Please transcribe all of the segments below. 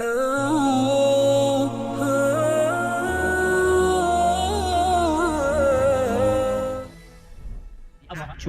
Oh.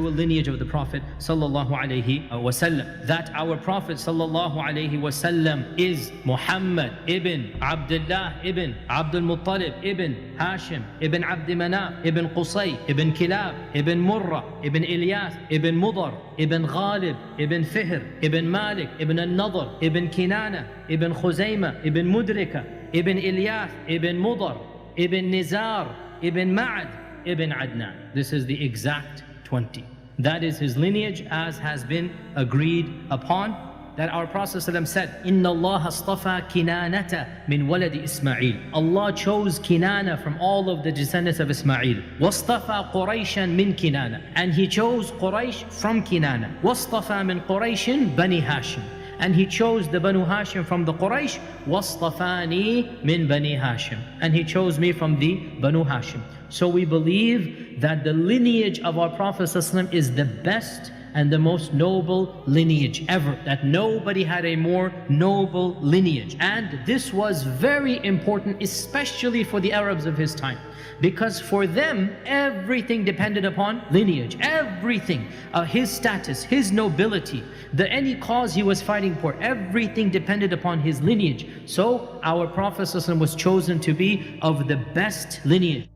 Lineage of the Prophet wasallam. That our Prophet sallallahu alaihi wasallam is Muhammad ibn Abdullah ibn Abdul Muttalib ibn Hashim ibn Abd Manaf ibn Qusay ibn Kilab ibn Murrah ibn Ilyas ibn Mudar ibn Ghalib ibn Fihr ibn Malik ibn Al-Nadr ibn Kinana ibn Khuzaymah ibn Mudrika ibn Ilyas ibn Mudar ibn Nizar ibn Ma'ad ibn Adnan. This is the exact 20. That is his lineage as has been agreed upon. That our Prophet ﷺ said, إِنَّ اللَّهَ اصْطَفَى كِنَانَةَ مِنْ وَلَدِ إِسْمَعِيلِ Allah chose Kinana from all of the descendants of Ismail. وَاصْطَفَى قُرَيْشًا مِنْ Kinana. And he chose Quraysh from Kinana. وَاصْطَفَى مِنْ قُرَيْشٍ بَنِي هاشم and he chose the Banu Hashim from the Quraysh وَاصْطَفَانِي مِنْ بَنِي Hashim and he chose me from the Banu Hashim so we believe that the lineage of our Prophet ﷺ is the best and the most noble lineage ever. That nobody had a more noble lineage. And this was very important, especially for the Arabs of his time. Because for them, everything depended upon lineage. Everything. Uh, his status, his nobility, the any cause he was fighting for, everything depended upon his lineage. So our Prophet ﷺ was chosen to be of the best lineage.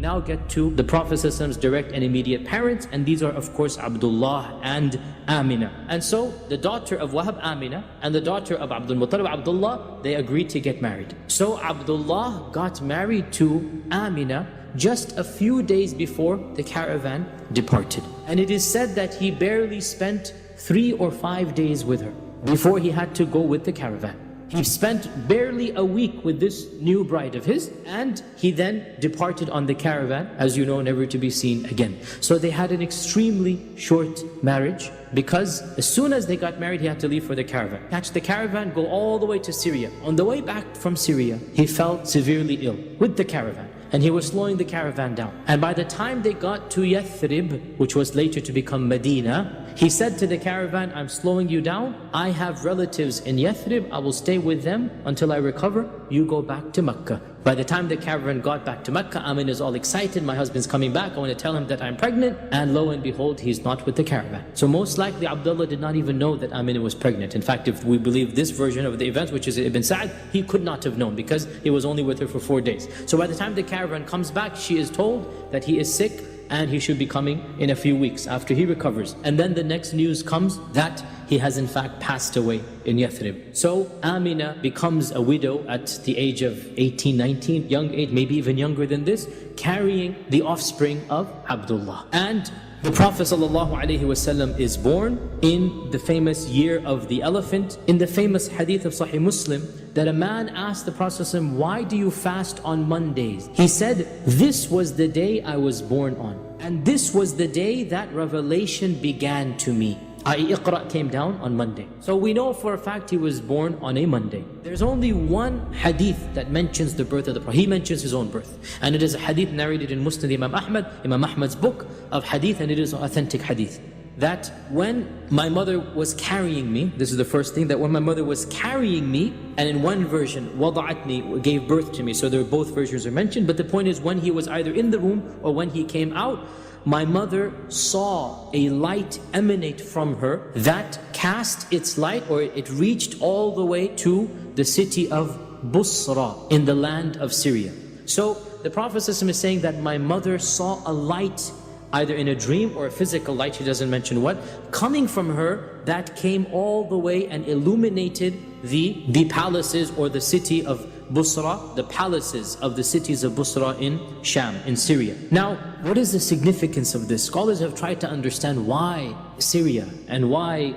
We now get to the Prophet's direct and immediate parents, and these are, of course, Abdullah and Amina. And so, the daughter of Wahab Amina and the daughter of Abdul Muttalib Abdullah, they agreed to get married. So, Abdullah got married to Amina just a few days before the caravan departed. And it is said that he barely spent three or five days with her before he had to go with the caravan. He spent barely a week with this new bride of his and he then departed on the caravan, as you know, never to be seen again. So they had an extremely short marriage because as soon as they got married, he had to leave for the caravan. Catch the caravan, go all the way to Syria. On the way back from Syria, he fell severely ill with the caravan and he was slowing the caravan down. And by the time they got to Yathrib, which was later to become Medina, he said to the caravan, I'm slowing you down. I have relatives in Yathrib. I will stay with them until I recover. You go back to Mecca. By the time the caravan got back to Mecca, Amin is all excited. My husband's coming back. I want to tell him that I'm pregnant. And lo and behold, he's not with the caravan. So most likely Abdullah did not even know that Amin was pregnant. In fact, if we believe this version of the events, which is Ibn Sa'd, he could not have known because he was only with her for four days. So by the time the caravan comes back, she is told that he is sick and he should be coming in a few weeks after he recovers. And then the next news comes that he has in fact passed away in Yathrib. So Amina becomes a widow at the age of 18, 19, young age, maybe even younger than this, carrying the offspring of Abdullah. And the Prophet ﷺ is born in the famous year of the elephant. In the famous hadith of Sahih Muslim, that a man asked the Prophet ﷺ, why do you fast on Mondays? He said, this was the day I was born on. And this was the day that revelation began to me i.e. Iqra came down on Monday. So we know for a fact he was born on a Monday. There's only one hadith that mentions the birth of the Prophet. He mentions his own birth. And it is a hadith narrated in Musnad Imam Ahmad, Imam Ahmad's book of hadith, and it is an authentic hadith. That when my mother was carrying me, this is the first thing, that when my mother was carrying me, and in one version, wada'atni, gave birth to me. So there both versions are mentioned, but the point is when he was either in the womb or when he came out, my mother saw a light emanate from her that cast its light or it reached all the way to the city of Busra in the land of Syria. So the Prophet is saying that my mother saw a light either in a dream or a physical light, she doesn't mention what, coming from her that came all the way and illuminated the, the palaces or the city of Busra, the palaces of the cities of Busra in Sham, in Syria. Now, what is the significance of this? Scholars have tried to understand why Syria and why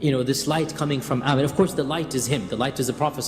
you know, this light coming from Amin. Of course, the light is him. The light is the Prophet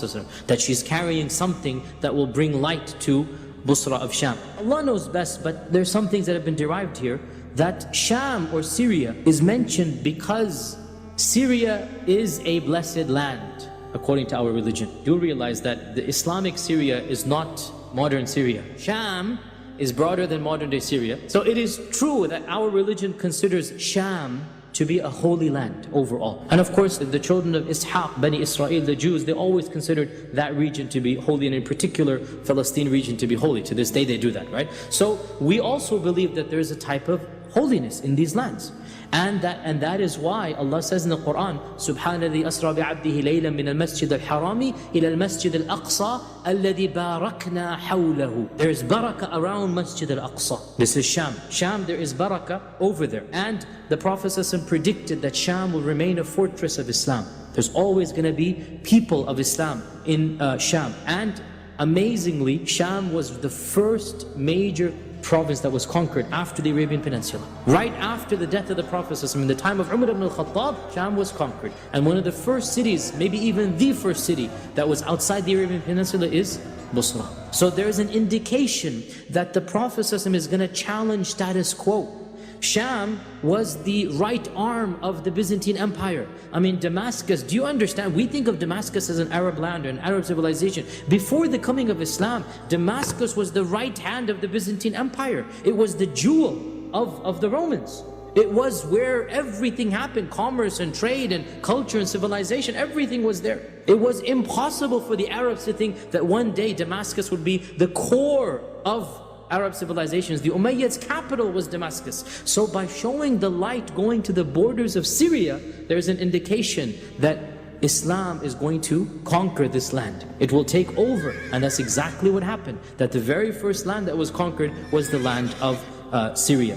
that she's carrying something that will bring light to Busra of Sham. Allah knows best, but there's some things that have been derived here that Sham or Syria is mentioned because Syria is a blessed land according to our religion. You'll realize that the Islamic Syria is not modern Syria. Sham is broader than modern day Syria. So it is true that our religion considers Sham to be a holy land overall. And of course, the children of Ishaq, Bani Israel, the Jews, they always considered that region to be holy, and in particular, Palestine region to be holy. To this day, they do that, right? So we also believe that there is a type of holiness in these lands. And that, and that is why Allah says in the Quran, Subhanallah asra bi'abdihi layla min al-masjid al-harami ila al-masjid al-aqsa alladhi barakna hawlahu. There is barakah around Masjid al-Aqsa. This is Sham. Sham, there is barakah over there. And the Prophet predicted that Sham will remain a fortress of Islam. There's always going to be people of Islam in uh, Sham. And amazingly, Sham was the first major province that was conquered after the Arabian Peninsula. Right after the death of the Prophet in the time of Umar ibn al-Khattab, Sham was conquered. And one of the first cities, maybe even the first city that was outside the Arabian Peninsula is Busra. So there's an indication that the Prophet is going to challenge status quo. Sham was the right arm of the Byzantine Empire. I mean, Damascus, do you understand? We think of Damascus as an Arab land or an Arab civilization. Before the coming of Islam, Damascus was the right hand of the Byzantine Empire. It was the jewel of, of the Romans. It was where everything happened commerce and trade and culture and civilization, everything was there. It was impossible for the Arabs to think that one day Damascus would be the core of Arab civilizations, the Umayyads' capital was Damascus. So by showing the light going to the borders of Syria, there's an indication that Islam is going to conquer this land. It will take over. And that's exactly what happened. That the very first land that was conquered was the land of uh, Syria.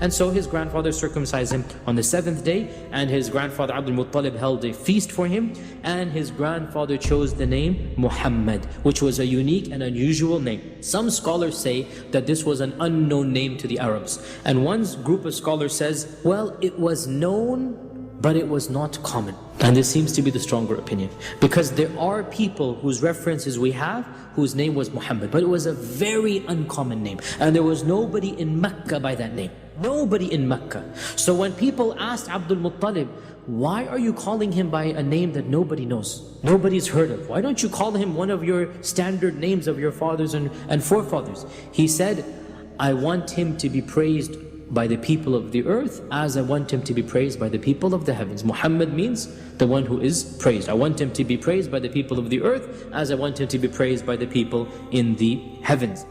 And so his grandfather circumcised him on the seventh day, and his grandfather Abdul Muttalib held a feast for him, and his grandfather chose the name Muhammad, which was a unique and unusual name. Some scholars say that this was an unknown name to the Arabs. And one group of scholars says, well, it was known but it was not common. And this seems to be the stronger opinion. Because there are people whose references we have, whose name was Muhammad, but it was a very uncommon name. And there was nobody in Mecca by that name. Nobody in Mecca. So when people asked Abdul Muttalib, why are you calling him by a name that nobody knows? Nobody's heard of. Why don't you call him one of your standard names of your fathers and, and forefathers? He said, I want him to be praised by the people of the earth as I want him to be praised by the people of the heavens. Muhammad means the one who is praised. I want him to be praised by the people of the earth as I want him to be praised by the people in the heavens.